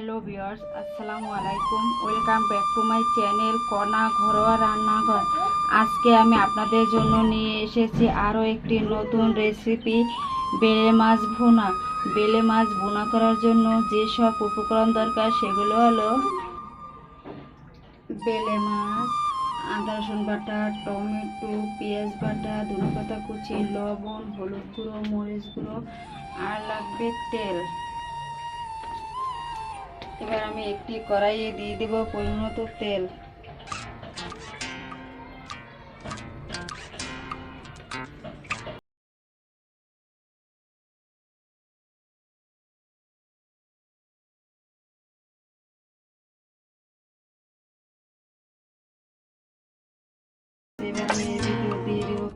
Hello viewers, আসসালামু আলাইকুম। Welcome back to my channel Kona ঘরোয়া রান্নাঘর। আজকে আমি আপনাদের জন্য নিয়ে এসেছি আরও একটি নতুন রেসিপি, বেলে মাছ ভুনা। বেলে মাছ ভুনা করার জন্য যেসব উপকরণ দরকার সেগুলো হলো বেলে মাছ, আদা, রসুন বাটা, টমেটো, পেঁয়াজ বাটা, ধনেপাতা কুচি, লবণ, হলুদ গুঁড়ো, মরিচ গুঁড়ো, আর লাগবে তেল। এবার আমি একটি কড়াইয়ে দিয়ে দেব পরিণত তেল।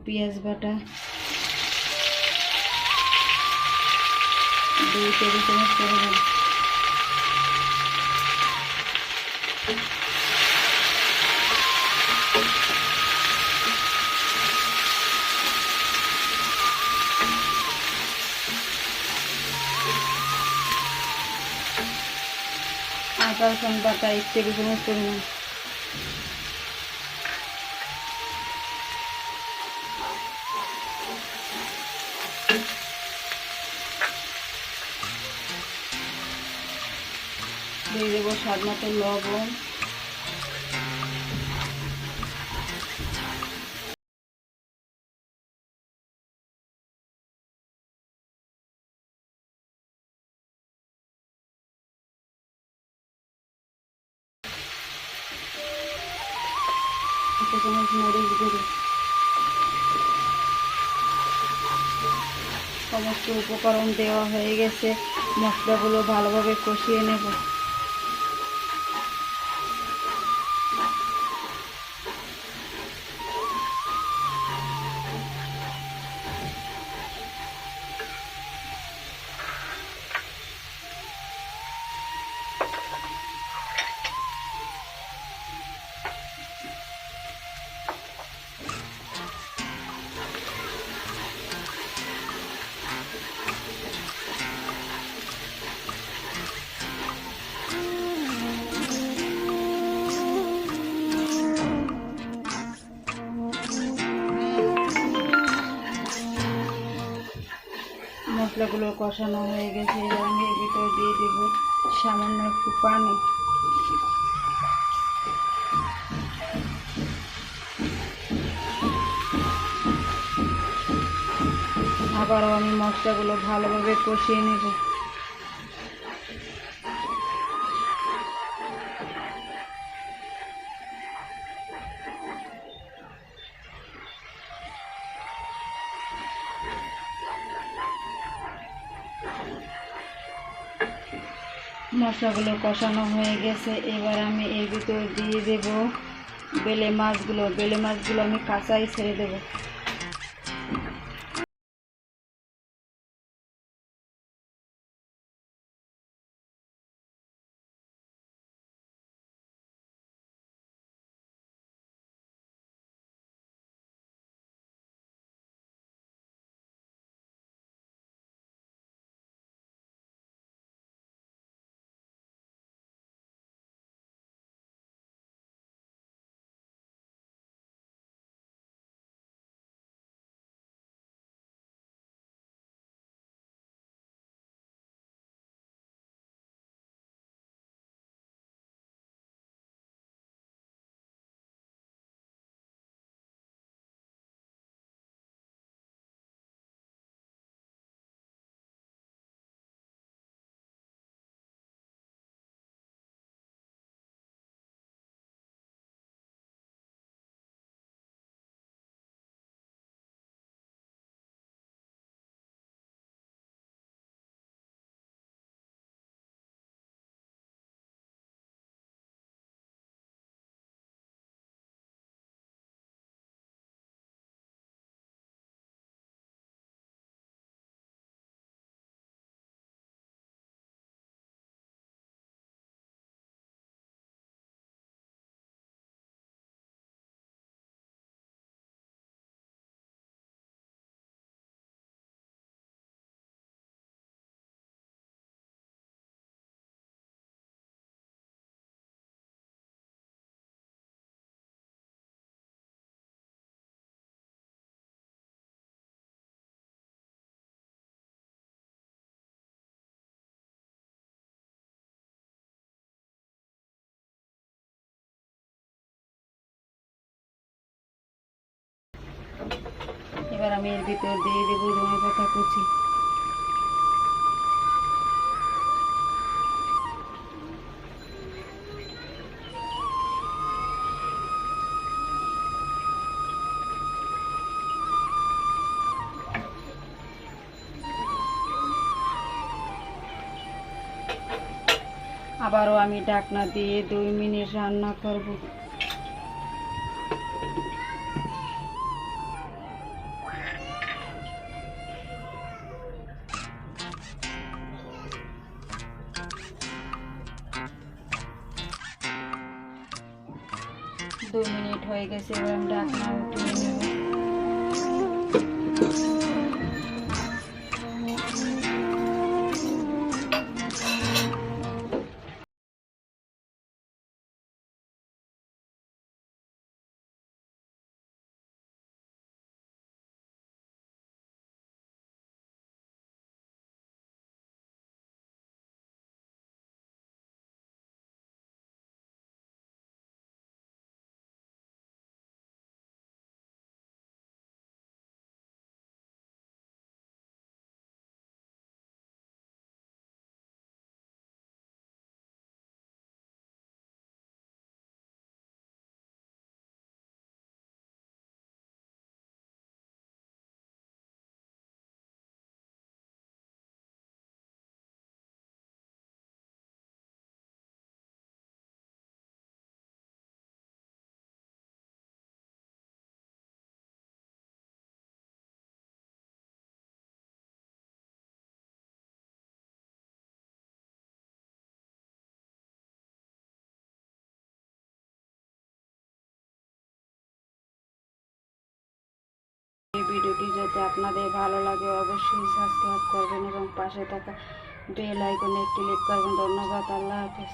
পেঁয়াজ বাটা। দুই টেবিল চামচ পরিমাণ। রসুন বাটা এক টেবিল চামচ পরিমাণ। দিয়ে দেবো স্বাদ মতো লবণ। একটা চামচ মরিচ গুঁড়ো সমস্ত উপকরণ দেওয়া হয়ে গেছে। মশলাগুলো ভালোভাবে কষিয়ে নেব। মশলাগুলো কষানো হয়ে গেছে আমি এর ভিতরে দিয়ে দেবো সামান্য একটু পানি। আবারও আমি মশলাগুলো ভালোভাবে কষিয়ে নেব। মশলাগুলো কষানো হয়ে গেছে। এবার আমি এর ভিতরে দিয়ে দেবো বেলে মাছগুলো। বেলে মাছগুলো আমি কাঁচাই ছেড়ে দেবো। এবার আমি এর ভিতর দিয়ে দেবো ধনে পাতা কুচি আবারও আমি ঢাকনা দিয়ে দুই মিনিট রান্না করব। দুই মিনিট হয়ে গেছে এবার আমি ঢাকনা উঠিয়ে ভিডিওটি যাতে আপনাদের ভালো লাগে, অবশ্যই সাবস্ক্রাইব করবেন এবং পাশে থাকা বেল আইকনে ক্লিক করবেন। ধন্যবাদ, আল্লাহ হাফেজ।